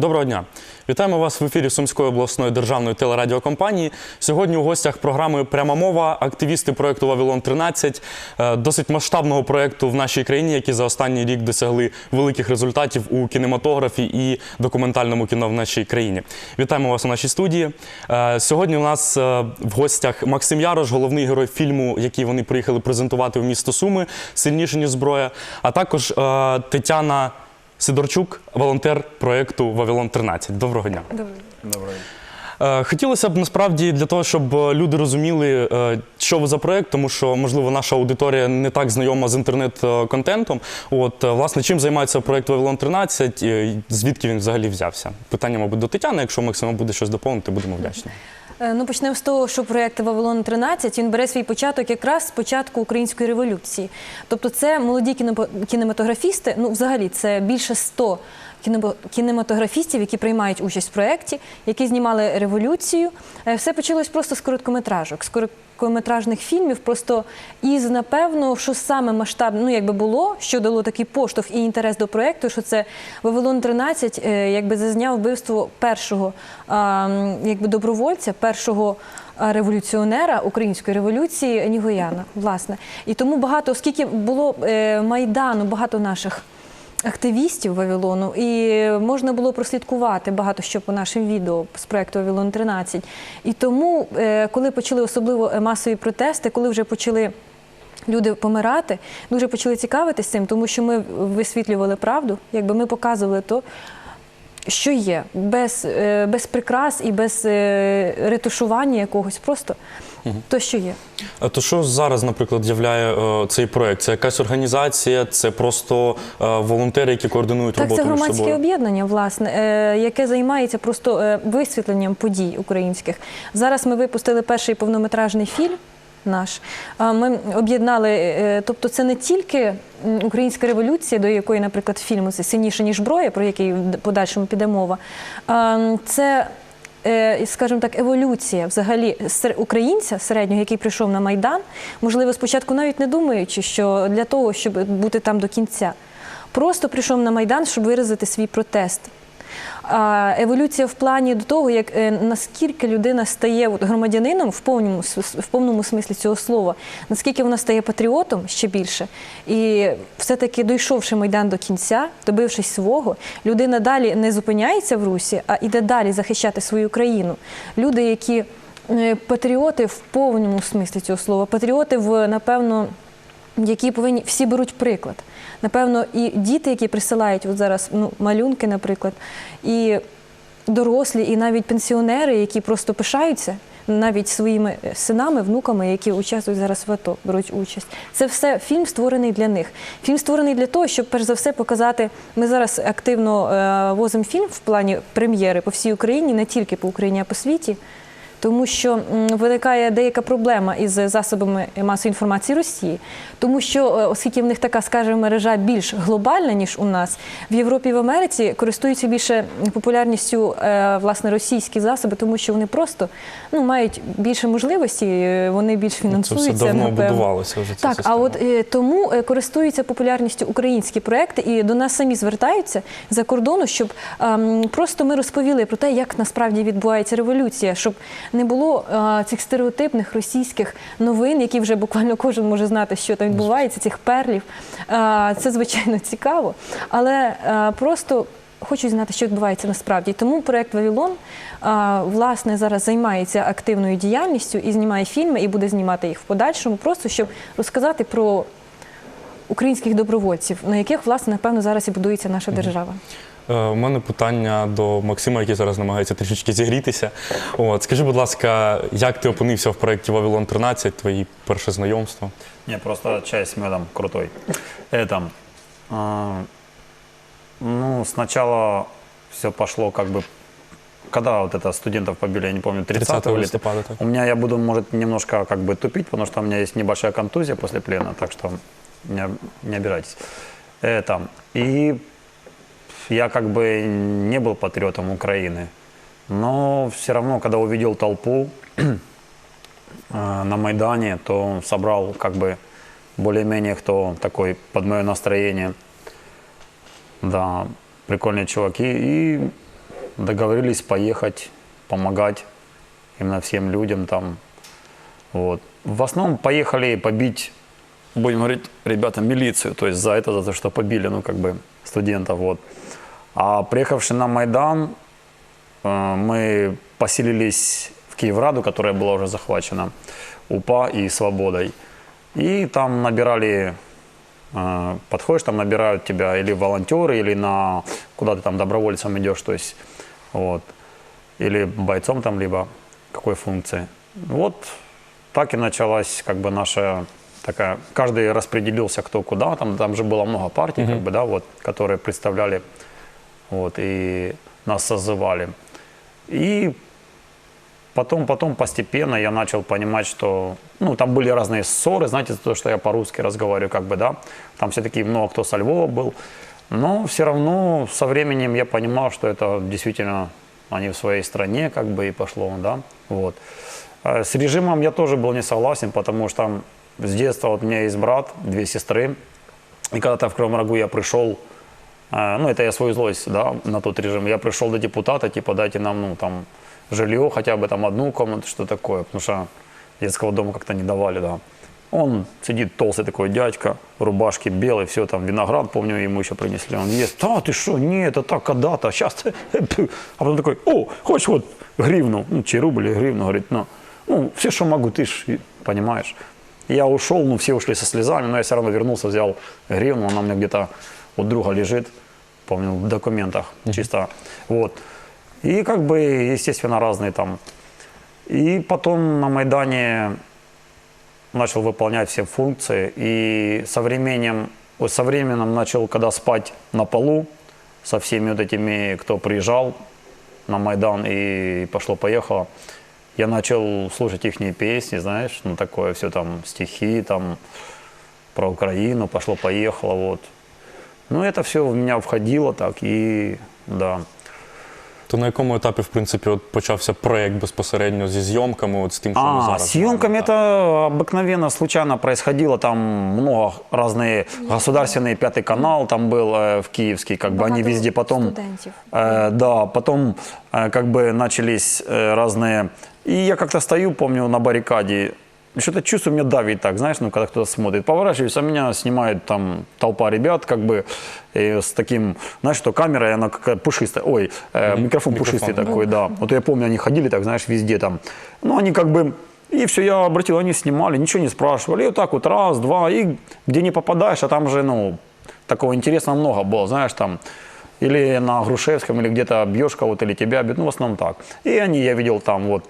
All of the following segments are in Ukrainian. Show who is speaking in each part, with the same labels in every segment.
Speaker 1: Доброго дня! Вітаємо вас в ефірі Сумської обласної державної телерадіокомпанії. Сьогодні у гостях програми Пряма мова активісти проєкту Вавилон 13 е, досить масштабного проєкту в нашій країні, які за останній рік досягли великих результатів у кінематографі і документальному кіно в нашій країні. Вітаємо вас у нашій студії. Е, Сьогодні у нас е, в гостях Максим Ярош, головний герой фільму, який вони приїхали презентувати в місто Суми Сильніше ніж зброя, а також Тетяна. Сидорчук, волонтер проєкту Вавилон 13. Доброго дня.
Speaker 2: Доброго.
Speaker 1: Е, Хотілося б насправді для того, щоб е, люди розуміли, е, що ви за проєкт, тому що можливо наша аудиторія не так знайома з інтернет-контентом. От власне, чим займається проєкт Вавилон 13, е, звідки він взагалі взявся? Питання, мабуть, до Тетяни. Якщо Максима буде щось доповнити, будемо вдячні.
Speaker 3: Е, Ну, почнемо з того, що проєкт Вавилон 13 він бере свій початок якраз з початку української революції. Тобто, це молоді кінематографісти. Ну, взагалі, це більше 100 кінемо- кінематографістів, які приймають участь в проєкті, які знімали революцію. Е, Все почалось просто з короткометражок, з короткометражних фільмів. Просто із напевно, що саме масштабне, ну якби було, що дало такий поштовх і інтерес до проєкту, що це Вавилон 13, е, якби зазняв вбивство першого якби добровольця, першого революціонера української революції Нігояна. Власне, і тому багато, оскільки було е, майдану, багато наших. Активістів Вавилону, і можна було прослідкувати багато що по нашим відео з проекту Вавилон 13. І тому, е, коли почали особливо е, масові протести, коли вже почали люди помирати, дуже почали цікавитись цим, тому що ми висвітлювали правду, якби ми показували то, що є, без, е, без прикрас і без ретушування якогось, просто то, що є.
Speaker 1: То що зараз, наприклад, являє е, цей проєкт? Це якась організація, це просто е, волонтери, які координують
Speaker 3: Так,
Speaker 1: роботу
Speaker 3: це громадське об'єднання, власне, е, яке займається просто е, висвітленням подій українських. Зараз ми випустили перший повнометражний фільм. Наш ми об'єднали, е, тобто це не тільки українська революція, до якої, наприклад, фільм це сильніше ніж зброя, про який в подальшому піде мова. Це е, скажімо так, еволюція взагалі українця середнього, який прийшов на майдан, можливо, спочатку навіть не думаючи, що для того, щоб бути там до кінця, просто прийшов на майдан, щоб виразити свій протест. Еволюція в плані до того, як е, наскільки людина стає громадянином в повному в повному смислі цього слова, наскільки вона стає патріотом ще більше, і все-таки дійшовши майдан до кінця, добившись свого, людина далі не зупиняється в русі, а йде далі захищати свою країну. Люди, які е, патріоти в повному смислі цього слова, патріоти в напевно які повинні всі беруть приклад. Напевно, і діти, які присилають от зараз ну, малюнки, наприклад, і дорослі, і навіть пенсіонери, які просто пишаються навіть своїми синами, внуками, які участвують зараз в АТО, беруть участь. Це все фільм створений для них. Фільм створений для того, щоб перш за все показати. Ми зараз активно е, возимо фільм в плані прем'єри по всій Україні, не тільки по Україні, а по світі. Тому що виникає деяка проблема із засобами масової інформації Росії, тому що е, оскільки в них така, скажімо, мережа більш глобальна ніж у нас, в Європі і в Америці користуються більше популярністю е, власне російські засоби, тому що вони просто ну мають більше можливості, е, вони більш
Speaker 1: Це
Speaker 3: фінансуються.
Speaker 1: все давно
Speaker 3: напевно.
Speaker 1: будувалося вже ця
Speaker 3: Так, а от тому користуються популярністю українські проекти, і до нас самі звертаються за кордону, щоб ем, просто ми розповіли про те, як насправді відбувається революція, щоб не було е, цих стереотипних російських новин, які вже буквально кожен може знати, що там відбувається, цих перлів. Е, це звичайно цікаво, але е, просто. Хочуть знати, що відбувається насправді. Тому проект Вавилон а, власне зараз займається активною діяльністю і знімає фільми, і буде знімати їх в подальшому, просто щоб розказати про українських добровольців, на яких власне напевно зараз і будується наша держава.
Speaker 1: Е, У мене питання до Максима, який зараз намагається трішечки зігрітися. От, скажи, будь ласка, як ти опинився в проєкті Вавилон 13, твої перше знайомство?
Speaker 2: Не, просто чай с медом крутой. Это, а, ну, сначала все пошло как бы, когда вот это студентов побили, я не помню, 30,
Speaker 1: 30
Speaker 2: или-
Speaker 1: листопада. Так.
Speaker 2: У меня, я буду, может, немножко как бы тупить, потому что у меня есть небольшая контузия после плена, так что не, не обижайтесь. Это, и я как бы не был патриотом Украины, но все равно, когда увидел толпу э, на Майдане, то собрал как бы более-менее кто такой под мое настроение. Да, прикольные чуваки. И договорились поехать, помогать именно всем людям там. Вот. В основном поехали побить, будем говорить, ребята, милицию, то есть за это, за то, что побили, ну, как бы, студентов, вот. А приехавши на Майдан, э, мы поселились в Киевраду, которая была уже захвачена, УПА и Свободой. И там набирали, э, подходишь, там набирают тебя или волонтеры, или на куда ты там добровольцем идешь, то есть вот, или бойцом там, либо какой функции. Вот так и началась как бы наша такая, каждый распределился кто куда, там, там же было много партий, как бы, да, вот, которые представляли, вот, и нас созывали. И потом, потом постепенно я начал понимать, что, ну, там были разные ссоры, знаете, за то, что я по-русски разговариваю, как бы, да, там все-таки много кто со Львова был, но все равно со временем я понимал, что это действительно они в своей стране, как бы, и пошло, да, вот. А С режимом я тоже был не согласен, потому что там с детства вот у меня есть брат, две сестры, и когда-то в Кривом Рогу я пришел, э, ну, это я свою злость, да, на тот режим. Я пришел до депутата, типа, дайте нам, ну, там, жилье, хотя бы там одну комнату, что такое, потому что детского дома как-то не давали, да. Он сидит толстый такой дядька, в рубашке белый, все там, виноград, помню, ему еще принесли. Он ест, да, ты что, не, это так когда-то, сейчас. А потом такой, о, хочешь вот гривну, ну, чи рубль, гривну, говорит, ну, ну, все, что могу, ты ж, понимаешь. Я ушел, ну, все ушли со слезами, но я все равно вернулся, взял гривну, она меня где-то у друга лежит, помню, в документах чисто, вот. И как бы, естественно, разные там. И потом на Майдане начал выполнять все функции, и со временем, со временем начал, когда спать на полу, со всеми вот этими, кто приезжал на Майдан и пошло-поехало, я начал слушать их песни, знаешь, ну такое все там, стихи там про Украину, пошло-поехало, вот. Ну это все в меня входило так, и да.
Speaker 1: То на якому етапі, в принципі, от почався проєкт безпосередньо зі зйомками, от з тим, що ми
Speaker 2: А,
Speaker 1: зараз.
Speaker 2: с съемками
Speaker 1: маємо, так?
Speaker 2: это обыкновенно, случайно происходило. Там много разные государственный пятый канал там был э, в Киевский, как бы они
Speaker 3: Багато
Speaker 2: везде потом.
Speaker 3: студентів.
Speaker 2: Э, да, потом э, как бы начались э, разные. И я как-то стою, помню, на баррикаде. что-то чувствую, меня давит так, знаешь, ну, когда кто-то смотрит. Поворачиваюсь, а меня снимает там толпа ребят, как бы, и с таким, знаешь, что камера, и она какая пушистая. Ой, э, микрофон,
Speaker 1: Микрофон.
Speaker 2: пушистый такой, да. Вот я помню, они ходили так, знаешь, везде там. Ну, они как бы, и все, я обратил, они снимали, ничего не спрашивали. И вот так вот раз, два, и где не попадаешь, а там же, ну, такого интересного много было, знаешь, там, или на Грушевском, или где-то бьешь кого-то, или тебя бьют, ну, в основном так. И они, я видел там вот.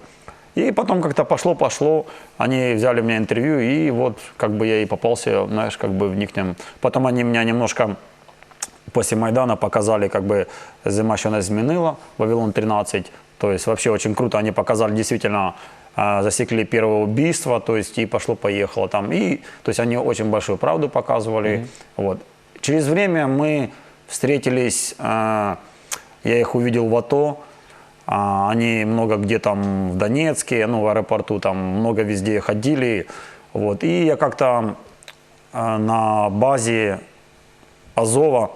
Speaker 2: И потом как-то пошло-пошло, они взяли у меня интервью, и вот как бы я и попался, знаешь, как бы в них. Потом они меня немножко после Майдана показали, как бы зима еще не змінила, Вавилон 13. То есть вообще очень круто, они показали действительно, а, засекли первое убийство, то есть и пошло-поехало там. И, то есть они очень большую правду показывали. Вот. Через время мы встретились, а, я их увидел в АТО, они много где там в Донецке, ну, в аэропорту, там много везде ходили. Вот. И я как-то а, на базе Азова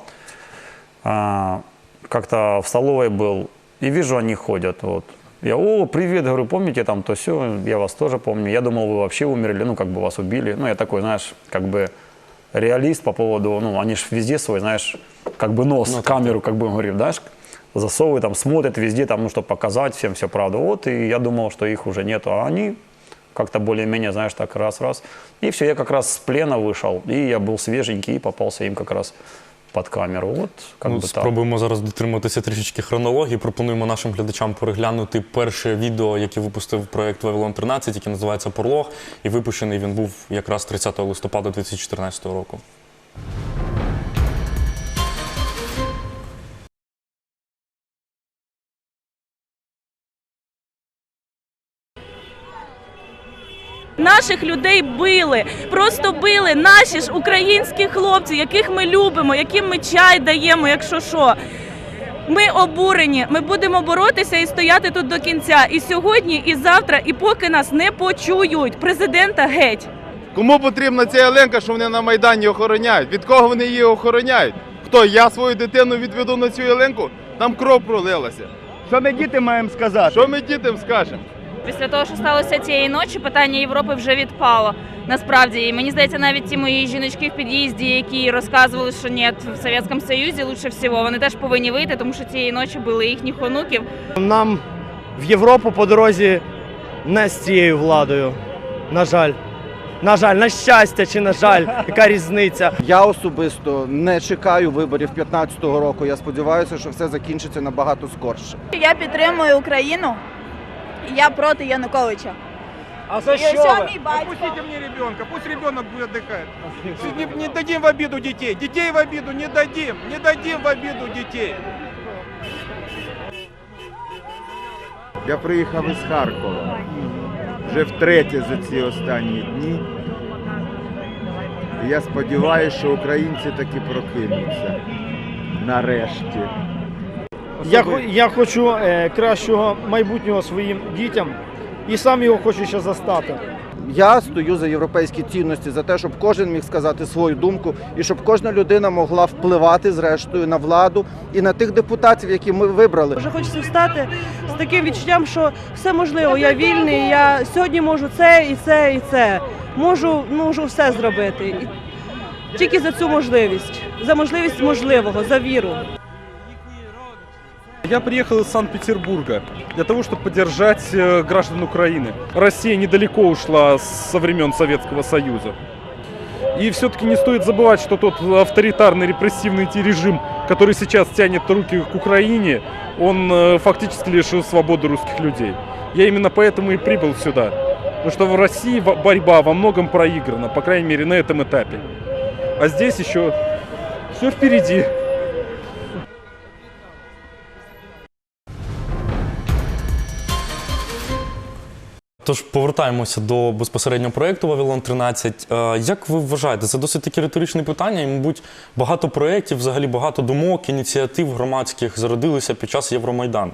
Speaker 2: а, как-то в столовой был, и вижу, они ходят. Вот. Я, о, привет, говорю, помните там то все, я вас тоже помню. Я думал, вы вообще умерли, ну, как бы вас убили. Ну, я такой, знаешь, как бы реалист по поводу, ну, они же везде свой, знаешь, как бы нос, камеру, как бы говорил, знаешь, засовывают, там, смотрят везде, там, ну, чтобы показать всем все правду. Вот, и я думал, что их уже нету, а они как-то более-менее, знаешь, так раз-раз. И все, я как раз с плена вышел, и я был свеженький, и попался им как раз под камеру. Вот, как
Speaker 1: Ну,
Speaker 2: бы так.
Speaker 1: спробуємо зараз дотриматися трішечки хронології. Пропонуємо нашим глядачам переглянути перше відео, яке випустив проєкт Вавилон 13, який називається Порлог. І випущений він був якраз 30 листопада 2014 року.
Speaker 4: Наших людей били, просто били наші ж українські хлопці, яких ми любимо, яким ми чай даємо, якщо що. Ми обурені. Ми будемо боротися і стояти тут до кінця. І сьогодні, і завтра, і поки нас не почують. Президента геть.
Speaker 5: Кому потрібна ця Оленка, що вони на Майдані охороняють? Від кого вони її охороняють? Хто? Я свою дитину відведу на цю Оленку? Там кров пролилася.
Speaker 6: Що ми діти маємо сказати?
Speaker 5: Що ми дітям скажемо?
Speaker 4: Після того, що сталося цієї ночі, питання Європи вже відпало. Насправді, і мені здається, навіть ті мої жіночки в під'їзді, які розказували, що ні, в Совєтському Союзі лучше всього, вони теж повинні вийти, тому що цієї ночі били їхніх онуків.
Speaker 6: Нам в Європу по дорозі не з цією владою. На жаль. На жаль, на щастя чи на жаль, яка різниця?
Speaker 7: Я особисто не чекаю виборів 15-го року. Я сподіваюся, що все закінчиться набагато скорше.
Speaker 8: Я підтримую Україну. Я проти Януковича.
Speaker 6: А за
Speaker 8: І ось мій батько.
Speaker 5: Отпустите мне ребенка, пусть ребенок будет отдыхать. Не, не дадим в обиду детей. Детей в обиду не дадим. Не дадим в обиду детей.
Speaker 9: Я приїхав із Харкова. Вже втретє за ці останні дні. І я сподіваюся, що українці таки прокинуться. Нарешті.
Speaker 6: Я, я хочу е, кращого майбутнього своїм дітям і сам його хочу ще застати.
Speaker 7: Я стою за європейські цінності, за те, щоб кожен міг сказати свою думку, і щоб кожна людина могла впливати зрештою на владу і на тих депутатів, які ми вибрали.
Speaker 10: Вже хочеться встати з таким відчуттям, що все можливо. Я вільний, я сьогодні можу це і це, і це. Можу, можу все зробити. І тільки за цю можливість, за можливість можливого, за віру.
Speaker 5: Я приехал из Санкт-Петербурга для того, чтобы поддержать э, граждан Украины. Россия недалеко ушла со времен Советского Союза. И все-таки не стоит забывать, что тот авторитарный репрессивный режим, который сейчас тянет руки к Украине, он э, фактически лишил свободы русских людей. Я именно поэтому и прибыл сюда. Потому что в России борьба во многом проиграна, по крайней мере на этом этапе. А здесь еще все впереди.
Speaker 1: Тож повертаємося до безпосереднього проєкту Вавилон 13. Е, Як ви вважаєте, це досить таке риторичне питання, і, мабуть, багато проєктів, взагалі багато думок, ініціатив громадських зародилися під час Євромайдану.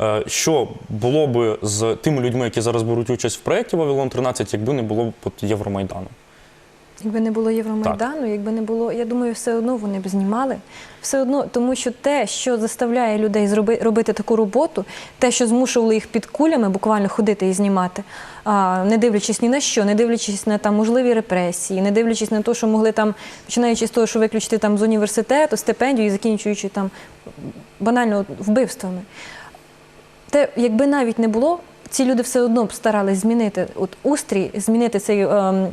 Speaker 1: Е, Що було би з тими людьми, які зараз беруть участь в проєкті Вавилон 13, якби не було б Євромайдану?
Speaker 3: Якби не було Євромайдану, якби не було, я думаю, все одно вони б знімали. Все одно, тому що те, що заставляє людей зроби, робити таку роботу, те, що змушувало їх під кулями буквально ходити і знімати, а, не дивлячись ні на що, не дивлячись на там можливі репресії, не дивлячись на те, що могли там, починаючи з того, що виключити там з університету, стипендію і закінчуючи там банально вбивствами. Те, якби навіть не було, ці люди все одно б старались змінити от устрій, змінити цей ем,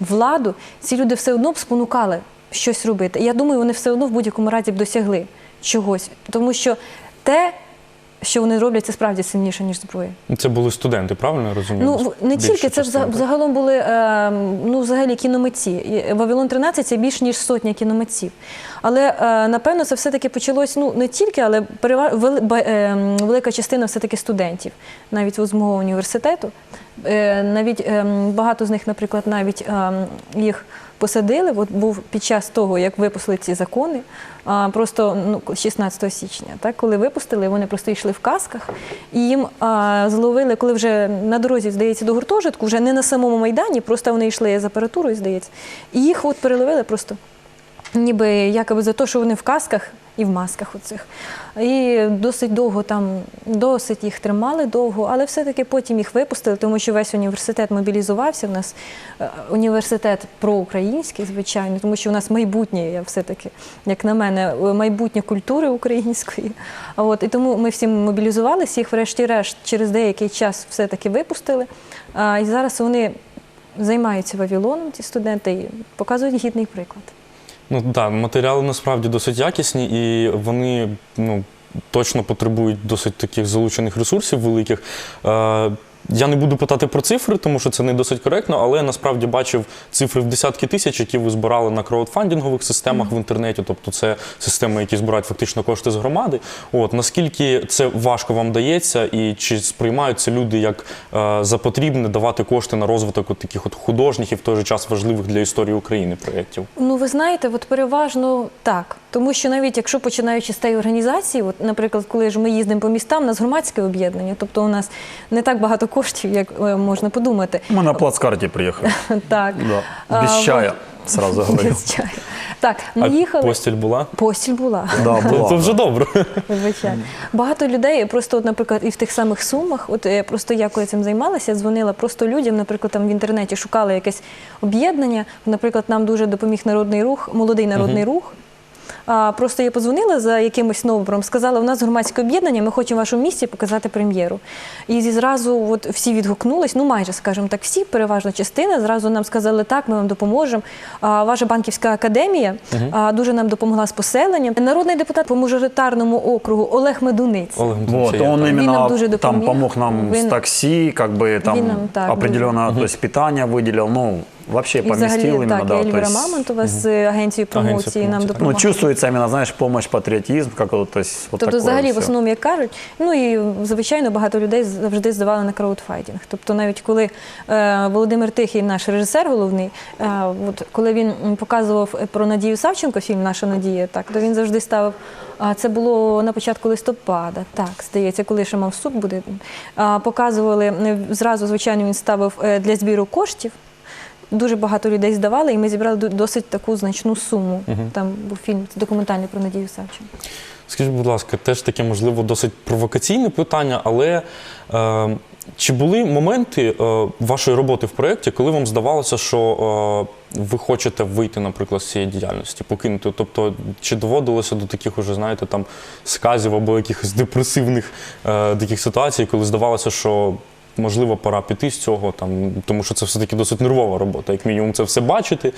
Speaker 3: владу, ці люди все одно б спонукали щось робити. Я думаю, вони все одно в будь-якому разі б досягли чогось. Тому що те, що вони роблять, це справді сильніше, ніж зброя.
Speaker 1: Це були студенти, правильно я розумію?
Speaker 3: Ну не тільки це ж загалом були е, ну, взагалі кіномитці. Вавилон 13 це більш ніж сотня кіномитців. Але е, напевно це все-таки почалось ну не тільки, але перева... вели... ба- е, велика частина все-таки студентів, навіть з мого університету. Е, навіть е, багато з них, наприклад, навіть е, їх посадили. От був під час того, як випустили ці закони, просто ну, 16 січня, так, коли випустили, вони просто йшли в касках, і їм а, зловили, коли вже на дорозі, здається, до гуртожитку, вже не на самому майдані, просто вони йшли з апаратурою, здається, і їх от переловили просто. Ніби якоби за те, що вони в касках і в масках оцих. І досить довго там, досить їх тримали довго, але все-таки потім їх випустили, тому що весь університет мобілізувався. У нас е, університет проукраїнський, звичайно, тому що у нас майбутнє, я все-таки, як на мене, е, майбутнє культури української. От, і тому ми всі мобілізувалися, їх врешті-решт через деякий час все-таки випустили. А, і зараз вони займаються Вавилоном, ці студенти, і показують гідний приклад.
Speaker 1: Ну так, матеріали насправді досить якісні і вони ну, точно потребують досить таких залучених ресурсів великих. Е, я не буду питати про цифри, тому що це не досить коректно, але я насправді бачив цифри в десятки тисяч, які ви збирали на краудфандингових системах в інтернеті. Тобто це системи, які збирають фактично кошти з громади. От наскільки це важко вам дається, і чи сприймаються люди як е, за потрібне давати кошти на розвиток от таких от художніх і в той же час важливих для історії України проєктів?
Speaker 3: Ну, ви знаєте, от переважно так. Тому що навіть якщо починаючи з тієї організації, от, наприклад, коли ж ми їздимо по містам, у нас громадське об'єднання, тобто у нас не так багато коштів, як е, можна подумати.
Speaker 2: Мы на плацкарте приехали.
Speaker 3: Так.
Speaker 2: Да. Без чая. сразу говорю.
Speaker 3: Без чаю. Так, ми
Speaker 1: А
Speaker 3: їхали.
Speaker 1: постіль була?
Speaker 3: Постіль була.
Speaker 2: Да,
Speaker 1: Це вже добре.
Speaker 3: Звичайно. Багато людей, просто, от, наприклад, і в тих самих сумах, от е, просто я коли цим займалася, дзвонила просто людям, наприклад, там в інтернеті шукала якесь об'єднання. Наприклад, нам дуже допоміг народний рух, молодий народний рух. Просто я подзвонила за якимось номером, сказала, у нас громадське об'єднання, ми хочемо в вашому місті показати прем'єру. І зразу от всі відгукнулись, ну майже, скажімо так, всі, переважна частина, зразу нам сказали, так, ми вам допоможемо. Ваша банківська академія а, дуже нам допомогла з поселенням. Народний депутат по мажоритарному округу Олег Медуниць.
Speaker 1: Олег
Speaker 2: Вот, он.
Speaker 3: Він
Speaker 2: именно
Speaker 3: нам дуже
Speaker 2: там
Speaker 3: допоміг.
Speaker 2: помог нам с
Speaker 3: Він-
Speaker 2: такси, как бы там
Speaker 3: Він нам, так,
Speaker 2: определенно, то есть питание выделил, ну, вообще поместил
Speaker 3: взагалі
Speaker 2: именно,
Speaker 3: так,
Speaker 2: да,
Speaker 3: Ельвіра
Speaker 2: есть,
Speaker 3: Мамонтова з агенцією промоції нам
Speaker 1: промоції.
Speaker 2: ну,
Speaker 3: допомогла.
Speaker 2: чувствуется именно, знаешь, помощь, патриотизм, как вот, то есть, вот
Speaker 3: Тобто,
Speaker 2: такое
Speaker 3: взагалі, в
Speaker 2: всё.
Speaker 3: основному, як кажуть, ну і звичайно, багато людей завжди здавали на краудфайдінг. Тобто, навіть коли е, Володимир Тихий, наш режисер головний, е, от коли він показував про Надію Савченко фільм Наша Надія, так то він завжди ставив. А це було на початку листопада, так здається, коли ще мав суд буде. А, показували е, зразу, звичайно, він ставив е, для збіру коштів. Дуже багато людей здавали, і ми зібрали досить таку значну суму. Там був фільм документальний про Надію Савченко.
Speaker 1: Скажіть, будь ласка, теж таке, можливо, досить провокаційне питання, але е, чи були моменти е, вашої роботи в проєкті, коли вам здавалося, що е, ви хочете вийти, наприклад, з цієї діяльності, покинути? Тобто, чи доводилося до таких уже, знаєте, там сказів або якихось депресивних е, таких ситуацій, коли здавалося, що можливо пора піти з цього, там, тому що це все-таки досить нервова робота. Як мінімум, це все бачити,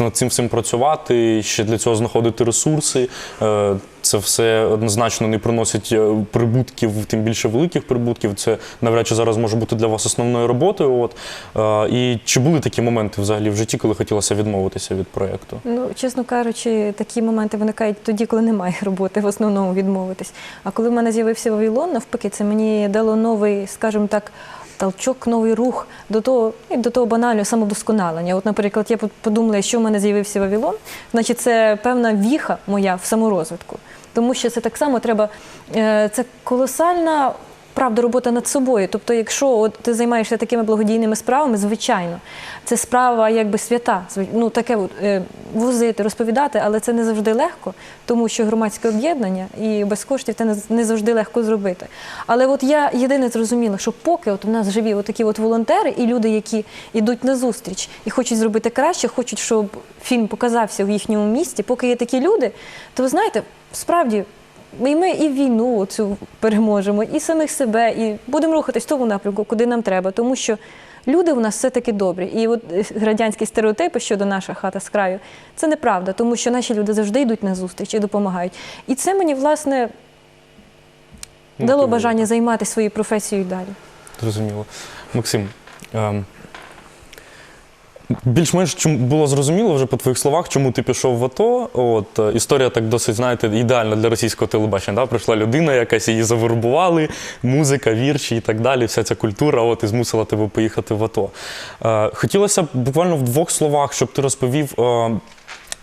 Speaker 1: над цим всім працювати, ще для цього знаходити ресурси. Е, Це все однозначно не приносить е, прибутків, тим більше великих прибутків. Це навряд чи зараз може бути для вас основною роботою. От. Е, І чи були такі моменти взагалі в житті, коли хотілося відмовитися від проєкту?
Speaker 3: Ну, чесно кажучи, такі моменти виникають тоді, коли немає роботи, в основному відмовитись. А коли в мене з'явився Вавилон, навпаки, це мені дало новий, скажімо так, толчок, новий рух до того, і до того банального самовдосконалення. От, наприклад, я подумала, що в мене з'явився Вавилон, значить, це певна віха моя в саморозвитку. Тому що це так само треба, е, це колосальна. Правда, робота над собою. Тобто, якщо от ти займаєшся такими благодійними справами, звичайно, це справа якби свята. Ну таке от, е, возити, розповідати, але це не завжди легко, тому що громадське об'єднання і без коштів це не, не завжди легко зробити. Але от я єдине зрозуміла, що поки от у нас живі от такі от волонтери і люди, які йдуть на зустріч і хочуть зробити краще, хочуть, щоб фільм показався в їхньому місті, поки є такі люди, то ви знаєте, справді. І ми і війну цю переможемо, і самих себе, і будемо рухатись в тому напрямку, куди нам треба, тому що люди у нас все-таки добрі. І от е, радянські стереотипи щодо наша хата з краю це неправда, тому що наші люди завжди йдуть на зустріч і допомагають. І це мені, власне, дало бажання займатися своєю професією далі.
Speaker 1: Зрозуміло. Максим, ем, більш-менш було зрозуміло вже по твоїх словах, чому ти пішов в АТО. От, е, історія так досить, знаєте, ідеальна для російського телебачення. Да? Прийшла людина, якась її завербували, музика, вірші і так далі, вся ця культура от, і змусила тебе поїхати в АТО. Е, хотілося б буквально в двох словах, щоб ти розповів. е,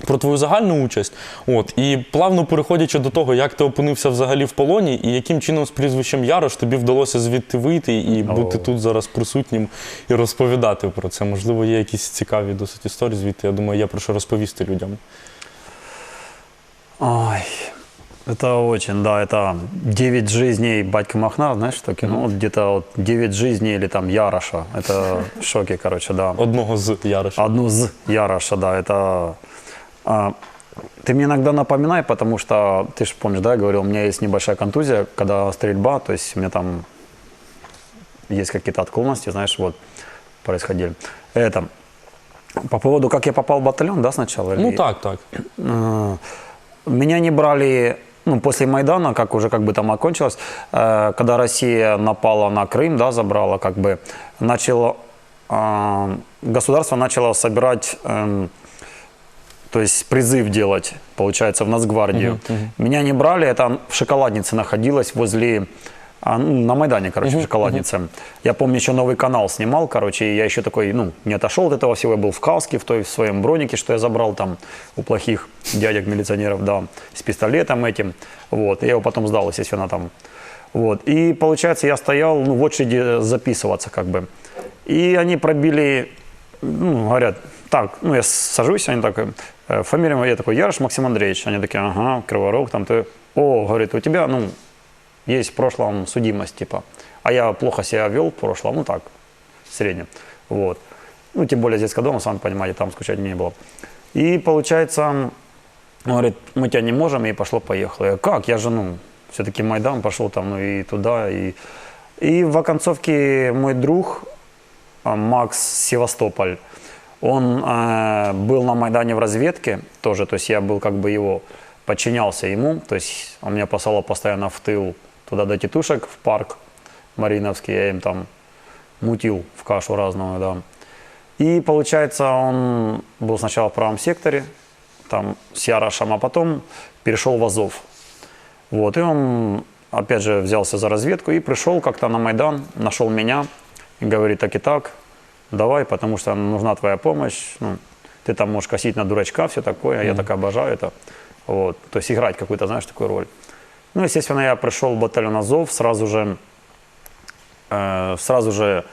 Speaker 1: про твою загальну участь, от і плавно переходячи до того, як ти опинився взагалі в полоні, і яким чином з прізвищем Ярош тобі вдалося звідти вийти і бути тут зараз присутнім і розповідати про це. Можливо, є якісь цікаві досить історії звідти. Я думаю, є про що розповісти людям.
Speaker 2: Ой, это очень, да, это 9 жизней батька Махна, знаешь, что кино? Вот где-то вот 9 жизней или там Яроша. Это шоки, короче, да.
Speaker 1: Одного з Яроша.
Speaker 2: Одну з Яроша, да, это... а, ты мне иногда напоминай, потому что, ты же помнишь, да, я говорил, у меня есть небольшая контузия, когда стрельба, то есть у меня там есть какие-то отклонности, знаешь, вот, происходили. Это, по поводу, как я попал в батальон, да, сначала?
Speaker 1: Ну
Speaker 2: или-
Speaker 1: так, так.
Speaker 2: Э, Меня не брали, ну, после Майдана, как уже как бы там окончилось, э, когда Россия напала на Крым, да, забрала, как бы, начало, э, государство начало собирать, эм, то есть призыв делать, получается, в Нацгвардию. Меня не брали, это в шоколаднице находилось возле, а, ну, на Майдане, короче, в шоколаднице. Я помню, еще новый канал снимал, короче, и я еще такой, ну, не отошел от этого всего, я был в каске, в той в своем бронике, что я забрал там у плохих дядек-милиционеров, да, с пистолетом этим, вот, я его потом сдал, естественно, там, вот, и, получается, я стоял, ну, в очереди записываться, как бы, и они пробили ну, говорят, так, ну, я сажусь, они так, э, фамилия моя, я такой, Ярош Максим Андреевич. Они такие, ага, Криворог, там ты, о, говорит, у тебя, ну, есть в прошлом судимость, типа. А я плохо себя вел в прошлом, ну, так, в среднем, вот. Ну, тем более здесь дома, сами понимаете, там скучать не было. И получается, он говорит, мы тебя не можем, и пошло-поехало. Я, как? Я же, ну, все-таки Майдан пошел там, ну, и туда, и... И в оконцовке мой друг, Макс Севастополь, он э, был на Майдане в разведке тоже, то есть я был как бы его, подчинялся ему, то есть он меня посылал постоянно в тыл туда до тетушек, в парк Мариновский, я им там мутил в кашу разную, да. И получается, он был сначала в правом секторе, там с Ярошем, а потом перешел в Азов. Вот, и он, опять же, взялся за разведку и пришел как-то на Майдан, нашел меня говорит, так и так, давай, потому что нужна твоя помощь, ну, ты там можешь косить на дурачка, все такое, я так обожаю это. Вот, то есть играть какую-то, знаешь, такую роль. Ну, естественно, я пришел в батальон Азов, сразу же, э, сразу же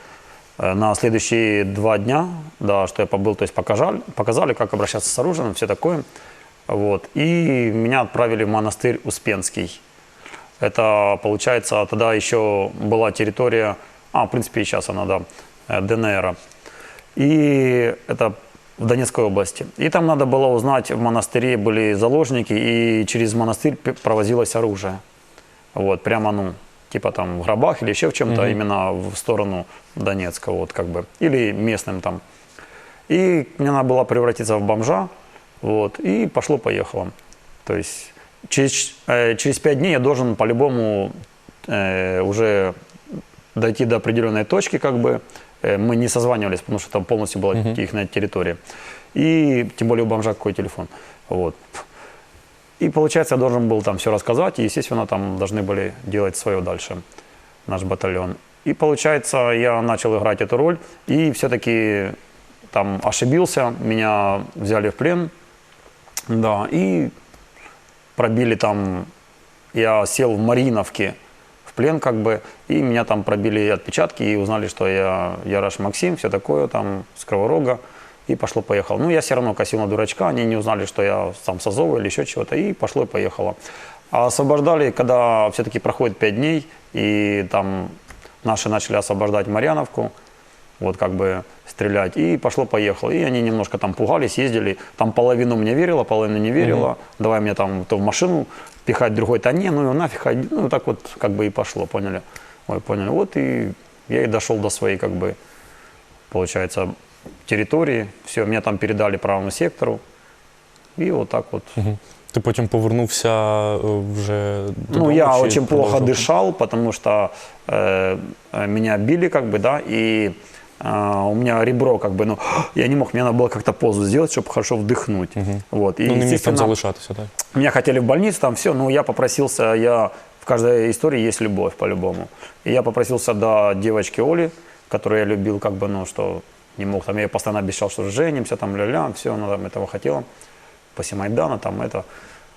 Speaker 2: э, на следующие два дня, да, что я побыл, то есть показали, показали, как обращаться с оружием, все такое. Вот. И меня отправили в монастырь Успенский. Это, получается, тогда еще была территория, а, в принципе, и сейчас она, да, э, ДНР. И это в Донецкой области. И там надо было узнать, в монастыре были заложники, и через монастырь провозилось оружие. Вот, прямо, ну, типа там в гробах или еще в чем-то, именно в сторону Донецка, вот как бы, или местным там. И мне надо было превратиться в бомжа, вот, и пошло-поехало. То есть через, э, через пять дней я должен по-любому э, уже дойти до определенной точки, как бы. Э, Мы не созванивались, потому что там полностью была их территория. И тем более у бомжа какой телефон. Вот. И получается, я должен был там все рассказать, и, естественно, там должны были делать свое дальше, наш батальон. И получается, я начал играть эту роль, и все-таки там ошибился, меня взяли в плен, да, и пробили там, я сел в Мариновке плен как бы, и меня там пробили отпечатки и узнали, что я Яраш Максим, все такое там, с Криворога, и пошло-поехало. Ну, я все равно косил на дурачка, они не узнали, что я сам с или еще чего-то, и пошло и поехало. А освобождали, когда все-таки проходит 5 дней, и там наши начали освобождать Марьяновку, вот как бы стрелять, и пошло-поехало. И они немножко там пугались, ездили, там половину мне верила, половину не верила, давай мне там то в машину пихать, другой, то не, ну нафиг, иди». ну так вот как бы и пошло, поняли? Ой, поняли. Вот и я и дошел до своей, как бы, получается, территории, все, меня там передали правому сектору, і вот так вот.
Speaker 1: Ти потім повернувся е, вже
Speaker 2: Ну, я очень плохо дышал, потому что э, э, меня били, как бы, да, и э, у меня ребро, как бы, ну, я не мог, мне надо было как-то позу сделать, чтобы хорошо вдохнуть. Вот, и,
Speaker 1: Ну, не міг там залишатися, так?
Speaker 2: меня хотели в больницу, там все, но я попросился, я в каждой истории есть любовь по-любому. И я попросился до девочки Оли, которую я любил, как бы, ну, что не мог, там, я ей постоянно обещал, что женимся, там, ля-ля, все, она там этого хотела, после Майдана, там, это,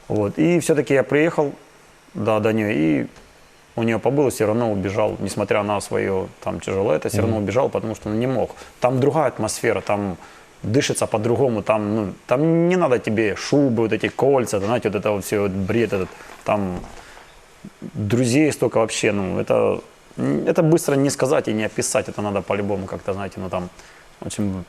Speaker 2: вот. И все-таки я приехал до, до нее, и у нее побыл, все равно убежал, несмотря на свое, там, тяжело это, все равно убежал, потому что он не мог. Там другая атмосфера, там дышится по-другому, там, ну, там не надо тебе шубы, вот эти кольца, знаете, вот это вот все, вот бред этот, там друзей столько вообще, ну, это, это быстро не сказать и не описать, это надо по-любому как-то, знаете, ну, там очень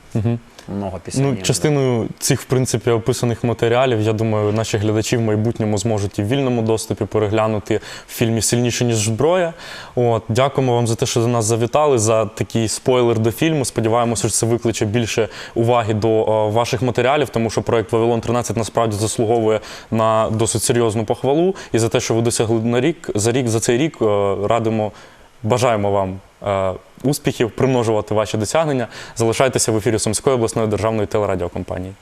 Speaker 2: много писаний.
Speaker 1: Ну, частиною цих, в принципі, описаних матеріалів, я думаю, наші глядачі в майбутньому зможуть і в вільному доступі переглянути в фільмі Сильніше, ніж зброя. От, дякуємо вам за те, що до нас завітали, за такий спойлер до фільму. Сподіваємося, що це викличе більше уваги до е, ваших матеріалів, тому що проект Вавилон 13 насправді заслуговує на досить серйозну похвалу. І за те, що ви досягли на рік, за рік, за цей рік е, радимо. Бажаємо вам е, успіхів, примножувати ваші досягнення. Залишайтеся в ефірі Сумської обласної державної телерадіокомпанії.